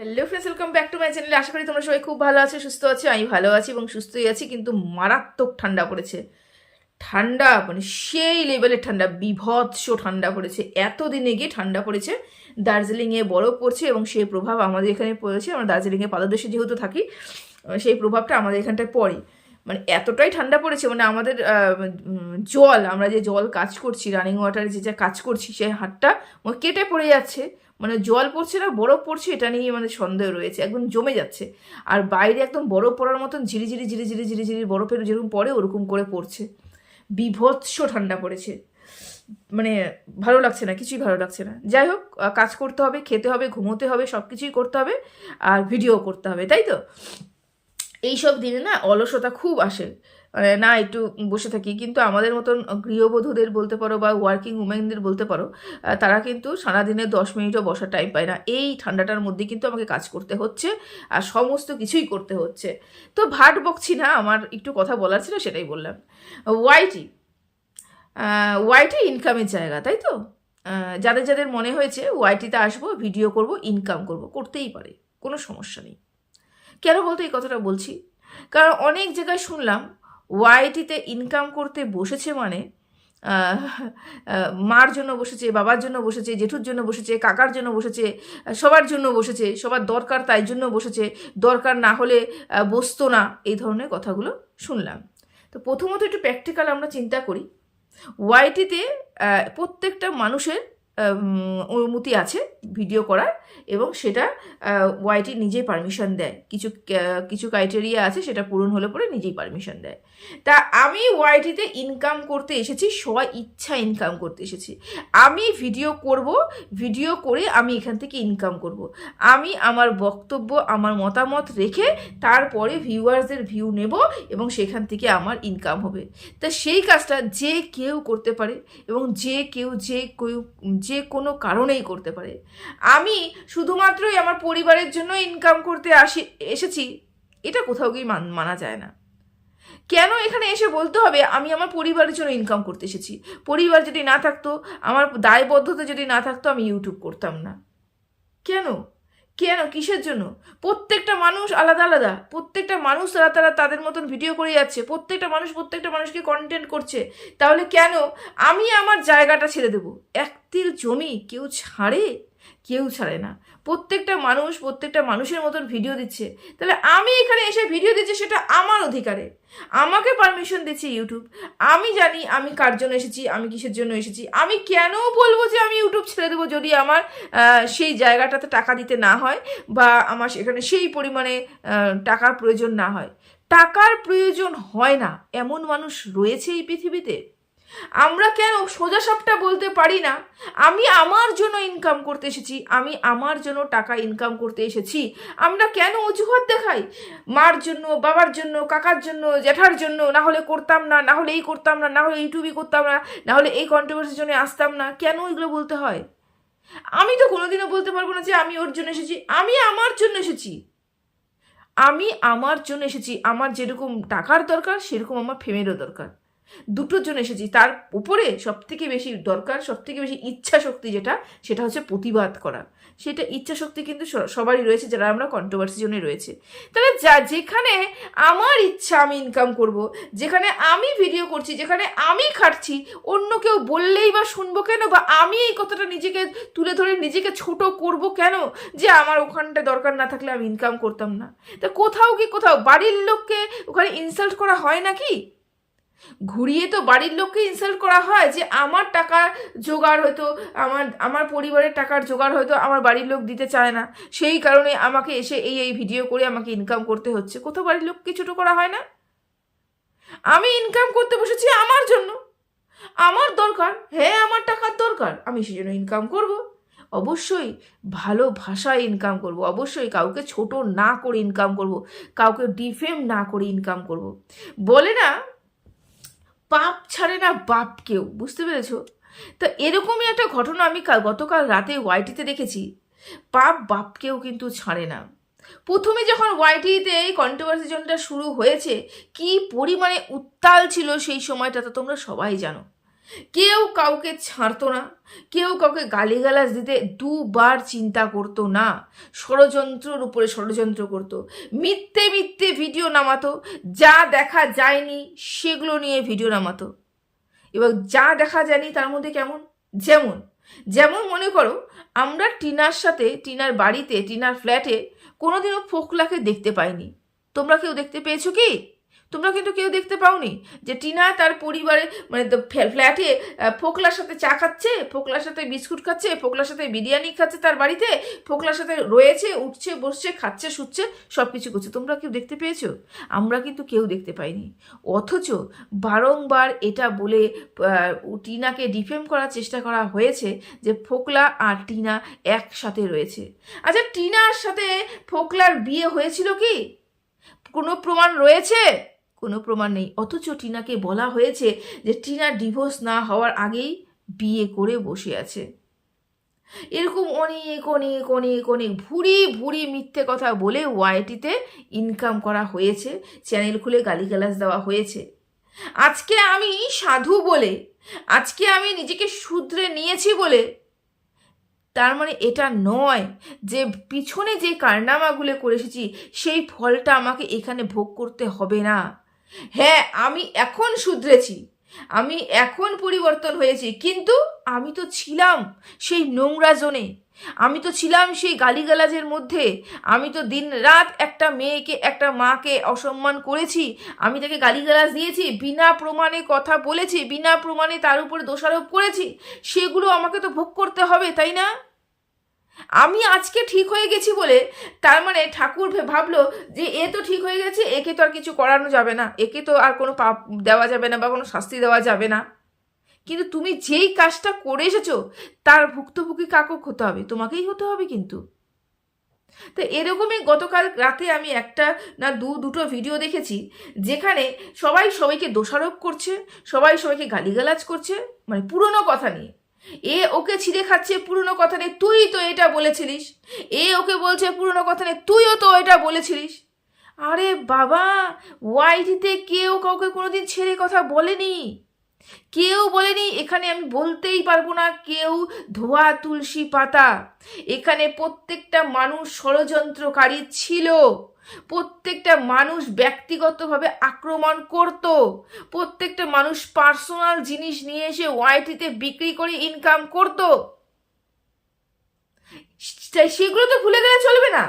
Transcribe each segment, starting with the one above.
Hello friends welcome back to my channel আশা করি তোমরা সবাই খুব ভালো আছো, সুস্থ আছো, আমি ভালো আছি এবং সুস্থই আছি, কিন্তু মারাত্মক ঠান্ডা পড়েছে। ঠান্ডা মানে সেই লেভেলের ঠান্ডা, বিভৎস ঠান্ডা পড়েছে। এতদিনে গিয়ে ঠান্ডা পড়েছে। দার্জিলিংয়ে বরফ পড়ছে এবং সেই প্রভাব আমাদের এখানে পড়েছে। আমরা দার্জিলিংয়ে পাদদেশে যেহেতু থাকি, সেই প্রভাবটা আমাদের এখানটায় পড়ে। মানে এতটাই ঠান্ডা পড়েছে মানে আমাদের জল, আমরা যে জল কাজ করছি রানিং ওয়াটারে যে যা কাজ করছি সেই হাতটা মানে কেটে পড়ে যাচ্ছে। মানে জল পড়ছে না, বরফ পড়ছে, এটা নিয়ে মানে সন্দেহ রয়েছে, একদম জমে যাচ্ছে। আর বাইরে একদম বরফ পড়ার মতন ঝিরিঝিরি ঝিরিঝিরি ঝিরিঝিরি বরফের যেরকম পড়ে, ওরকম করে পড়ছে। বিভৎস ঠান্ডা পড়েছে। মানে ভালো লাগছে না, কিছুই ভালো লাগছে না। যাই হোক কাজ করতে হবে, খেতে হবে, ঘুমোতে হবে সব কিছুই করতে হবে, আর ভিডিও করতে হবে, তাই তো? এইসব দিনে না অলসতা খুব আসে। মানে না একটু বসে থাকি, কিন্তু আমাদের মতন গৃহবধূদের বলতে পারো বা ওয়ার্কিং উমেনদের বলতে পারো তারা কিন্তু সারাদিনে দশ মিনিটও বসার টাইম পায় না। এই ঠান্ডাটার মধ্যে কিন্তু আমাকে কাজ করতে হচ্ছে আর সমস্ত কিছুই করতে হচ্ছে। তো ভাট বকছি না, আমার একটু কথা বলার ছিল সেটাই বললাম। ওয়াইটি ওয়াইটি ইনকামের জায়গা, তাই তো? যাদের যাদের মনে হয়েছে ওয়াইটিতে আসব ভিডিও করব ইনকাম করব, করতেই পারে, কোনো সমস্যা নেই। কেন বলতো এই কথাটা বলছি? কারণ অনেক জায়গায় শুনলাম ওয়াইটিতে ইনকাম করতে বসেছে মানে মার জন্য বসেছে, বাবার জন্য বসেছে, জেঠুর জন্য বসেছে, কাকার জন্য বসেছে, সবার জন্য বসেছে, সবার দরকার তাই জন্য বসেছে, দরকার না হলে বসতো না, এই ধরনের কথাগুলো শুনলাম। তো প্রথমত একটু প্র্যাকটিক্যাল আমরা চিন্তা করি। ওয়াইটিতে প্রত্যেকটা মানুষের অনুমতি আছে ভিডিও করার এবং সেটা ওয়াইটি নিজেই পারমিশন দেয়। কিছু কিছু ক্রাইটেরিয়া আছে সেটা পূরণ হলে পরে নিজেই পারমিশন দেয়। তা আমি ওয়াইটিতে ইনকাম করতে এসেছি, সবাই ইচ্ছা ইনকাম করতে এসেছি। আমি ভিডিও করব ভিডিও করে আমি এখান থেকে ইনকাম করব। আমি আমার বক্তব্য, আমার মতামত রেখে তারপরে ভিউয়ার্সদের ভিউ নেব এবং সেখান থেকে আমার ইনকাম হবে। তা সেই কাজটা যে কেউ করতে পারে এবং যে কেউ যে কেউ যে কোনো কারণেই করতে পারে। আমি শুধুমাত্রই আমার পরিবারের জন্য ইনকাম করতে আসি, এসেছি, এটা কোথাও গিয়ে মান- মানা যায় না। কেন এখানে এসে বলতে হবে, আমি আমার পরিবারের জন্য ইনকাম করতে এসেছি। পরিবার যদি না থাকতো, আমার দায়বদ্ধতা যদি না থাকতো, আমি ইউটিউব করতাম না। কেন? কেন? কিসের জন্য? প্রত্যেকটা মানুষ আলাদা আলাদা। প্রত্যেকটা মানুষ তারা তারা তাদের মতন ভিডিও করে যাচ্ছে। প্রত্যেকটা মানুষ প্রত্যেকটা মানুষকে কন্টেন্ট করছে। তাহলে কেন আমি আমার জায়গাটা ছেড়ে দেবো? এক জমি কেউ ছাড়ে? কেউ ছাড়ে না। প্রত্যেকটা মানুষ প্রত্যেকটা মানুষের মতন ভিডিও দিচ্ছে। তাহলে আমি এখানে এসে ভিডিও দিচ্ছি সেটা আমার অধিকারে। আমাকে পারমিশন দিচ্ছে ইউটিউব আমি জানি আমি কার জন্য এসেছি, আমি কিসের জন্য এসেছি। আমি কেন বলব যে আমি ইউটিউব ছেড়ে দেবো যদি আমার সেই জায়গাটাতে টাকা দিতে না হয় বা আমার সেখানে সেই পরিমাণে টাকার প্রয়োজন না হয়। টাকার প্রয়োজন হয় না। এমন মানুষ রয়েছে এই পৃথিবীতে। আমরা কেন সোজা সাপটা বলতে পারি না? আমি আমার জন্য ইনকাম করতে এসেছি। আমি আমার জন্য টাকা ইনকাম করতে এসেছি। আমরা কেন অজুহাত দেখাই? মার জন্য, বাবার জন্য, কাকার জন্য, জ্যাঠার জন্য, না হলে করতাম না না হলে এই করতাম না না হলে ইউটিউবই করতাম না না হলে এই কন্ট্রোভার্সির জন্য আসতাম না। কেন এগুলো বলতে হয়? আমি তো কোনোদিনও বলতে পারব না যে আমি ওর জন্য এসেছি। আমি আমার জন্য এসেছি। আমি আমার জন্য এসেছি। আমার যেরকম টাকার দরকার, সেরকম আমার ফেমেরও দরকার। দুটোর জন্য এসেছি। তার উপরে সব থেকে বেশি দরকার সব থেকে বেশি ইচ্ছা শক্তি যেটা, সেটা হচ্ছে প্রতিবাদ করা। সেটা ইচ্ছা শক্তি কিন্তু সবারই রয়েছে, যারা আমরা কন্ট্রোভার্সির জন্য রয়েছে। তাহলে যা, যেখানে আমার ইচ্ছা আমি ইনকাম করব, যেখানে আমি ভিডিও করছি, যেখানে আমি খাটছি, অন্য কেউ বললেই বা শুনব কেন? বা আমি এই কথাটা নিজেকে তুলে ধরে, নিজেকে ছোট করব কেন? যে আমার ওখানটা দরকার না থাকলে আমি ইনকাম করতাম না। তা কোথাও কি কোথাও বাড়ির লোককে ওখানে ইনসাল্ট করা হয় নাকি? ঘুরিয়ে তো বাড়ির লোককে ইনসাল্ট করা হয় যে আমার টাকার জোগাড় হয়তো, আমার আমার পরিবারের টাকার জোগাড় হয়তো আমার বাড়ির লোক দিতে চায় না। সেই কারণে আমাকে এসে এই এই ভিডিও করে আমাকে ইনকাম করতে হচ্ছে। কোথাও বাড়ির লোককে ছোটো করা হয় না। আমি ইনকাম করতে বসেছি আমার জন্য। আমার দরকার হ্যাঁ আমার টাকার দরকার, আমি সেই জন্য ইনকাম করব। অবশ্যই ভালো ভাষায় ইনকাম করব, অবশ্যই কাউকে ছোট না করে ইনকাম করব, কাউকে ডিফেম না করে ইনকাম করব। বলে না পাপ ছাড়ে না বাপ কেউ, বুঝতে পেরেছ? তা এরকমই একটা ঘটনা আমি কাল, গতকাল রাতে ওয়াইটিতে দেখেছি। পাপ বাপকেও কিন্তু ছাড়ে না। প্রথমে যখন ওয়াইটিতে এই কন্ট্রোভার্সি জোনটা শুরু হয়েছে, কি পরিমাণে উত্তাল ছিল সেই সময়টা তো তোমরা সবাই জানো। কেউ কাউকে ছাড়তো না, কেউ কাউকে গালিগালাজ দিতে দুবার চিন্তা করতো না। ষড়যন্ত্রর উপরে ষড়যন্ত্র করতো। মিথ্যে মিথ্যে ভিডিও নামাতো, যা দেখা যায়নি সেগুলো নিয়ে ভিডিও নামাতো। এবং যা দেখা যায়নি তার মধ্যে কেমন? যেমন যেমন মনে করো, আমরা টিনার সাথে, টিনার বাড়িতে, টিনার ফ্ল্যাটে কোনোদিনও ফোকলাকে দেখতে পাইনি। তোমরা কেউ দেখতে পেয়েছ কি? তোমরা কিন্তু কেউ দেখতে পাওনি যে টিনা তার পরিবারে মানে ফ্ল্যাটে ফোকলার সাথে চা খাচ্ছে, ফোকলার সাথে বিস্কুট খাচ্ছে, ফোকলার সাথে বিরিয়ানি খাচ্ছে তার বাড়িতে, ফোকলার সাথে রয়েছে, উঠছে, বসছে, খাচ্ছে, শুচ্ছে সব কিছু করছে। তোমরা কেউ দেখতে পেয়েছ? আমরা কিন্তু কেউ দেখতে পাইনি। অথচ বারংবার এটা বলে টিনাকে ডিফেম করার চেষ্টা করা হয়েছে যে ফোকলা আর টিনা একসাথে রয়েছে। আচ্ছা টিনার সাথে ফোকলার বিয়ে হয়েছিল কি? কোনো প্রমাণ রয়েছে? কোনো প্রমাণ নেই। অথচ টিনাকে বলা হয়েছে যে টিনা ডিভোর্স না হওয়ার আগেই বিয়ে করে বসে আছে। এরকম অনেক অনেক অনেক অনেক ভুরি ভুরি মিথ্যে কথা বলে ওয়াইটিতে ইনকাম করা হয়েছে চ্যানেল খুলে গালিগালাজ দেওয়া হয়েছে। আজকে আমি সাধু বলে, আজকে আমি নিজেকে শুধরে নিয়েছি বলে, তার মানে এটা নয় যে পিছনে যে কারনামাগুলো করে এসেছি, সেই ফলটা আমাকে এখানে ভোগ করতে হবে না। হ্যাঁ আমি এখন শুধরেছি। আমি এখন পরিবর্তন হয়েছি। কিন্তু আমি তো ছিলাম সেই নোংরা জোনে। আমি তো ছিলাম সেই গালিগালাজের মধ্যে। আমি তো দিন রাত একটা মেয়েকে, একটা মাকে অসম্মান করেছি। আমি তাকে গালিগালাজ দিয়েছি, বিনা প্রমাণে কথা বলেছি, বিনা প্রমাণে তার উপরে দোষারোপ করেছি। সেগুলো আমাকে তো ভোগ করতে হবে, তাই না? আমি আজকে ঠিক হয়ে গেছি বলে তার মানে ঠাকুর ভাবলো যে এ তো ঠিক হয়ে গেছে, একে তো আর কিছু করানো যাবে না, একে তো আর কোনো পাপ দেওয়া যাবে না বা কোনো শাস্তি দেওয়া যাবে না। কিন্তু তুমি যেই কাজটা করে এসেছ, তার ভুক্তভোগী কাকক হতে হবে, তোমাকেই হতে হবে কিন্তু। তো এরকমই গতকাল রাতে আমি একটা না দু দুটো ভিডিও দেখেছি, যেখানে সবাই সবাইকে দোষারোপ করছে, সবাই সবাইকে গালিগালাজ করছে মানে পুরনো কথা নিয়ে। এ ওকে ছিঁড়ে খাচ্ছে পুরনো কথা নেই তুই তো এটা বলেছিলিস। এ ওকে বলছে পুরনো কথা নেই তুইও তো এটা বলেছিলিস। আরে বাবা, ওয়াইটিতে কেউ কাউকে কোনোদিন ছেড়ে কথা বলেনি। কেউ বলেনি, এখানে আমি বলতেই পারব না, কেউ ধোয়া তুলসী পাতা। এখানে প্রত্যেকটা মানুষ ষড়যন্ত্রকারী ছিল। প্রত্যেকটা মানুষ ব্যক্তিগতভাবে আক্রমণ করত। প্রত্যেকটা মানুষ পার্সোনাল জিনিস নিয়ে এসে ওয়াইটিতে বিক্রি করে ইনকাম করত। সেগুলো তো ভুলে গেলে চলবে না।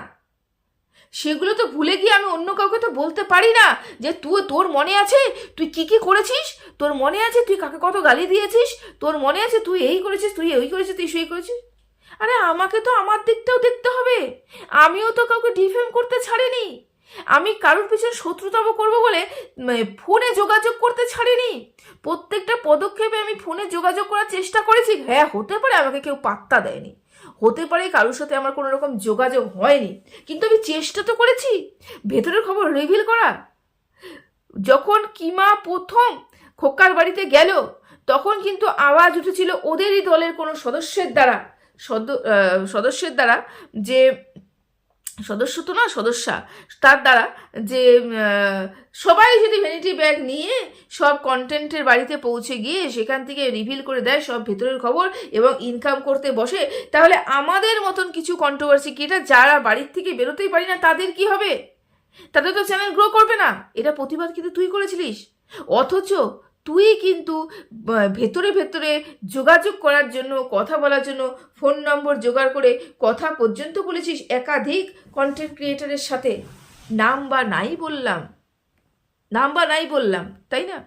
সেগুলো তো ভুলে গিয়ে আমি অন্য কাউকে তো বলতে পারি না যে তুই তোর মনে আছে? তুই কি কি করেছিস? তোর মনে আছে? তুই কাকে কত গালি দিয়েছিস? তোর মনে আছে? তুই এই করেছিস, তুই ওই করেছিস, তুই সেই করেছিস? আরে আমাকে তো আমার দিকটাও দেখতে হবে। আমিও তো কাউকে ডিফেম করতে ছাড়িনি। আমি কারোর পিছনে শত্রুতাব করব বলে ফোনে যোগাযোগ করতে ছাড়িনি। প্রত্যেকটা পদক্ষেপে আমি ফোনে যোগাযোগ করার চেষ্টা করেছি। হ্যাঁ হতে পারে আমাকে কেউ পাত্তা দেয়নি। হতে পারে কারোর সাথে আমার কোনো রকম যোগাযোগ হয়নি। কিন্তু আমি চেষ্টা তো করেছি। ভেতরের খবর রিভিল করা যখন কিমা প্রথম খোকার বাড়িতে গেল, তখন কিন্তু আওয়াজ উঠেছিল ওদেরই দলের কোনো সদস্যের দ্বারা। সদস্যের দ্বারা যে, সদস্য তো না সদস্যা, তার দ্বারা যে সবাই যদি ভ্যানিটি ব্যাগ নিয়ে সব কন্টেন্টের বাড়িতে পৌঁছে গিয়ে সেখান থেকে রিভিল করে দেয় সব ভেতরের খবর এবং ইনকাম করতে বসে, তাহলে আমাদের মতন কিছু কন্ট্রোভার্সি কি এটা যারা বাড়ির থেকে বেরোতেই পারি না, তাদের কি হবে? তাদের তো চ্যানেল গ্রো করবে না। এটা প্রতিবাদ কিন্তু তুই করেছিলিস। অথচ তুই কিন্তু ভেতরে ভেতরে যোগাযোগ করার জন্য, কথা বলার জন্য ফোন নম্বর জোগাড় করে কথা পর্যন্ত বলেছিস একাধিক কন্টেন্ট ক্রিয়েটারের সাথে। নাম বা নাই বললাম। নাম বা নাই বললাম, তাই না?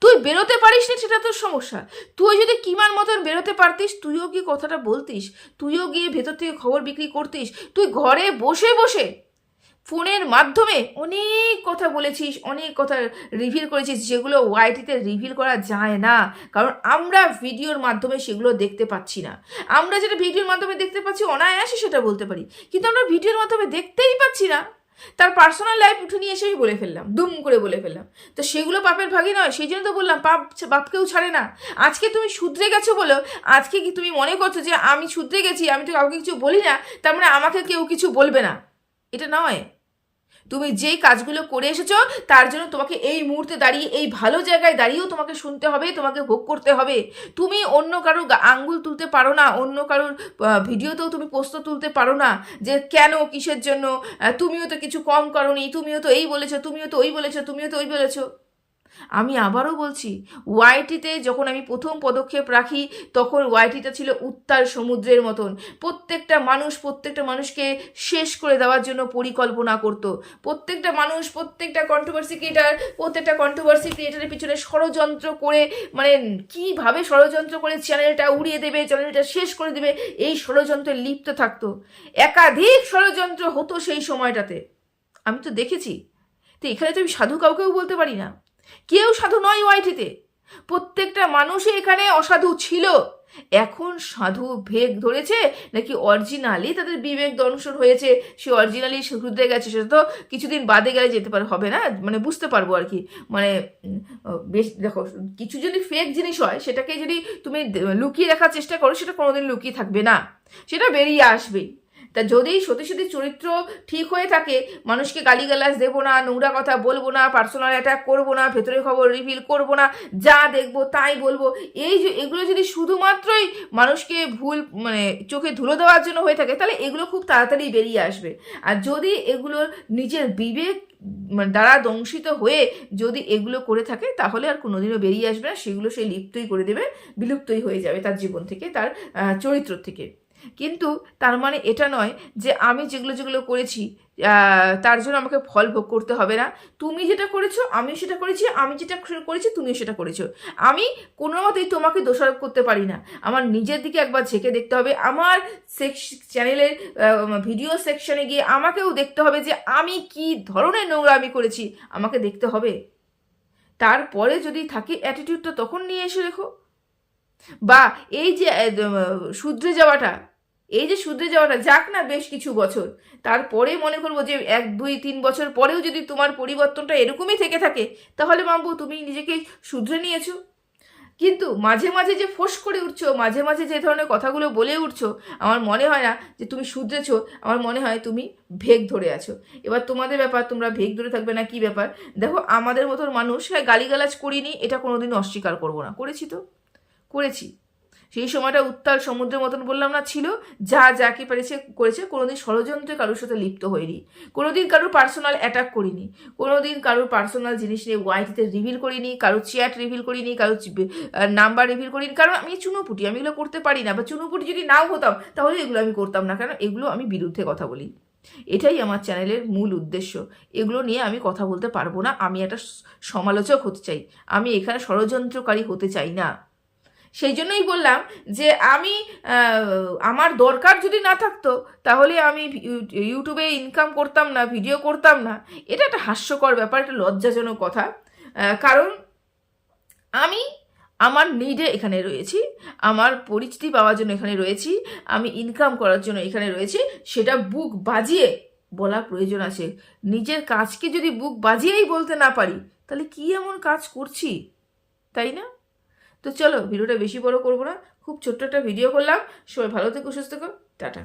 তুই বেরোতে পারিস না, সেটা তোর সমস্যা। তুই যদি কিমার মতন বেরোতে পারতিস, তুইও কি কথাটা বলতিস? তুইও গিয়ে ভেতর থেকে খবর বিক্রি করতিস? তুই ঘরে বসে বসে ফোনের মাধ্যমে অনেক কথা বলেছিস, অনেক কথা রিভিল করেছিস, যেগুলো ওয়াইটিতে রিভিল করা যায় না। কারণ আমরা ভিডিওর মাধ্যমে সেগুলো দেখতে পাচ্ছি না। আমরা যেটা ভিডিওর মাধ্যমে দেখতে পাচ্ছি, অনায়াসে সেটা বলতে পারি। কিন্তু আমরা ভিডিওর মাধ্যমে দেখতেই পাচ্ছি না। তার পার্সোনাল লাইফ উঠে নিয়ে এসেই বলে ফেললাম, দুম করে বলে ফেললাম। তো সেগুলো পাপের ভাগই নয়, সেই জন্য তো বললাম, পাপ বাপকেও ছাড়ে না। আজকে তুমি শুধরে গেছো বলো, আজকে কি তুমি মনে করছ যে আমি শুধরে গেছি, আমি তো কাউকে কিছু বলি না, তার মানে আমাকে কেউ কিছু বলবে না। এটা নয়। তুমি যেই কাজগুলো করে এসেছ, তার জন্য তোমাকে এই মুহূর্তে দাঁড়িয়ে, এই ভালো জায়গায় দাঁড়িয়েও তোমাকে শুনতে হবে, তোমাকে ভোগ করতে হবে। তুমি অন্য কারোর আঙ্গুল তুলতে পারো না, অন্য কারোর ভিডিওতেও তুমি প্রশ্ন তুলতে পারো না যে কেন, কিসের জন্য তুমিও তো কিছু কম করনি, তুমিও তো এই বলেছ, তুমিও তো ওই বলেছ, তুমিও তো ওই বলেছ। আমি আবারও বলছি ওয়াইটিতে যখন আমি প্রথম পদক্ষেপ রাখি, তখন ওয়াইটিটা ছিল উত্তাল সমুদ্রের মতন। প্রত্যেকটা মানুষ প্রত্যেকটা মানুষকে শেষ করে দেওয়ার জন্য পরিকল্পনা করত। প্রত্যেকটা মানুষ, প্রত্যেকটা কন্ট্রোভার্সি ক্রিয়েটার প্রত্যেকটা কন্ট্রোভার্সি ক্রিয়েটারের পিছনে ষড়যন্ত্র করে মানে কীভাবে ষড়যন্ত্র করে চ্যানেলটা উড়িয়ে দেবে চ্যানেলটা শেষ করে দেবে, এই ষড়যন্ত্রে লিপ্ত থাকতো। একাধিক ষড়যন্ত্র হতো সেই সময়টাতে। আমি তো দেখেছি। তো এখানে তো আমি সাধু কাউকেও বলতে পারি না। কেউ সাধু নয় ওয়াইটিতে। প্রত্যেকটা মানুষই এখানে অসাধু ছিল। এখন সাধু ভেগ ধরেছে নাকি অরিজিনালি তাদের বিবেক দংশন হয়েছে? সে অরিজিনালি শুধরে গেছে, সেটা তো কিছুদিন বাদে গেলে যেতে পারে, হবে না? মানে বুঝতে পারব আর কি। মানে বেশ, দেখো, কিছু যদি ফেক জিনিস হয়, সেটাকে যদি তুমি লুকিয়ে রাখার চেষ্টা করো, সেটা কোনোদিন লুকিয়ে থাকবে না। সেটা বেরিয়ে আসবেই। তা যদি সত্যি সত্যি চরিত্র ঠিক হয়ে থাকে, মানুষকে গালিগালাজ দেবো না, নোংরা কথা বলব না পার্সোনাল অ্যাটাক করব না, ভেতরের খবর রিভিল করব না, যা দেখব তাই বলব, এই যে এগুলো যদি শুধুমাত্রই মানুষকে ভুল মানে চোখে ধুলো দেওয়ার জন্য হয়ে থাকে, তাহলে এগুলো খুব তাড়াতাড়ি বেরিয়ে আসবে। আর যদি এগুলো নিজের বিবেক মানে দ্বারা দংশিত হয়ে যদি এগুলো করে থাকে, তাহলে আর কোনোদিনও বেরিয়ে আসবে না, সেগুলো সে লিপ্তই করে দেবে, বিলুপ্তই হয়ে যাবে তার জীবন থেকে, তার চরিত্র থেকে। কিন্তু তার মানে এটা নয় যে আমি যেগুলো যেগুলো করেছি তার জন্য আমাকে ফল ভোগ করতে হবে না। তুমি যেটা করেছ আমি সেটা করেছি, আমি যেটা করেছি তুমিও সেটা করেছ। আমি কোনো মতেই তোমাকে দোষারোপ করতে পারি না। আমার নিজের দিকে একবার ঝেঁকে দেখতে হবে। আমার সেক্স, চ্যানেলের ভিডিও সেকশনে গিয়ে আমাকেও দেখতে হবে যে আমি কি ধরনের নোংরা আমি করেছি। আমাকে দেখতে হবে। তারপরে যদি থাকে অ্যাটিটিউডটা তখন নিয়ে এসে রেখো। বা এই যে শুধরে যাওয়াটা, এই যে শুধরে যাওয়াটা, যাক না বেশ কিছু বছর, তারপরে মনে করব যে এক, দুই, তিন বছর পরেও যদি তোমার পরিবর্তনটা এরকমই থেকে থাকে, তাহলে মামবু তুমি নিজেকে শুধরে নিয়েছো। কিন্তু মাঝে মাঝে যে ফোঁস করে উঠছো, মাঝে মাঝে যে ধরনের কথাগুলো বলে উঠছো, আমার মনে হয় না যে তুমি শুধরেছো, আমার মনে হয় তুমি ভেগ ধরে আছো। এবার তোমাদের ব্যাপার, তোমরা ভেগ ধরে থাকবে না, কি ব্যাপার? দেখো, আমাদের মতন মানুষ হ্যাঁ গালিগালাজ করিনি, এটা কোনোদিন অস্বীকার করব না। করেছি তো? করেছি। সেই সময়টা উত্তাল সমুদ্রের মতন বললাম না, ছিল। যা যাকে পেরেছে করেছে। কোনোদিন ষড়যন্ত্রে কারোর সাথে লিপ্ত হয়নি। কোনোদিন কারোর পার্সোনাল অ্যাটাক করিনি। কোনোদিন কারোর পার্সোনাল জিনিস নিয়ে ওয়াইটিতে রিভিল করিনি, কারোর চ্যাট রিভিল করিনি, কারোর নাম্বার রিভিল করিনি। কারণ আমি চুনোপুটি, আমি এগুলো করতে পারি না। বা চুনোপুটি যদি নাও হতাম, তাহলে এগুলো আমি করতাম না। কারণ এগুলো আমি বিরুদ্ধে কথা বলি। এটাই আমার চ্যানেলের মূল উদ্দেশ্য। এগুলো নিয়ে আমি কথা বলতে পারব না। আমি একটা সমালোচক হতে চাই। আমি এখানে ষড়যন্ত্রকারী হতে চাই না। সেই জন্যই বললাম যে আমি আমার দরকার যদি না থাকতো, তাহলে আমি ইউটিউবে ইনকাম করতাম না ভিডিও করতাম না। এটা একটা হাস্যকর ব্যাপার, একটা লজ্জাজনক কথা। কারণ আমি আমার নিডে এখানে রয়েছি, আমার পরিচিতি পাওয়ার জন্য এখানে রয়েছি, আমি ইনকাম করার জন্য এখানে রয়েছি, সেটা বুক বাজিয়ে বলা প্রয়োজন আছে। নিজের কাজকে যদি বুক বাজিয়েই বলতে না পারি, তাহলে কি এমন কাজ করছি? তাই না? তো চলো ভিডিওটা বেশি বড় করব না। খুব ছোট্ট একটা ভিডিও করলাম। সবাই ভালো থেকো, সুস্থ থেকো। টাটা।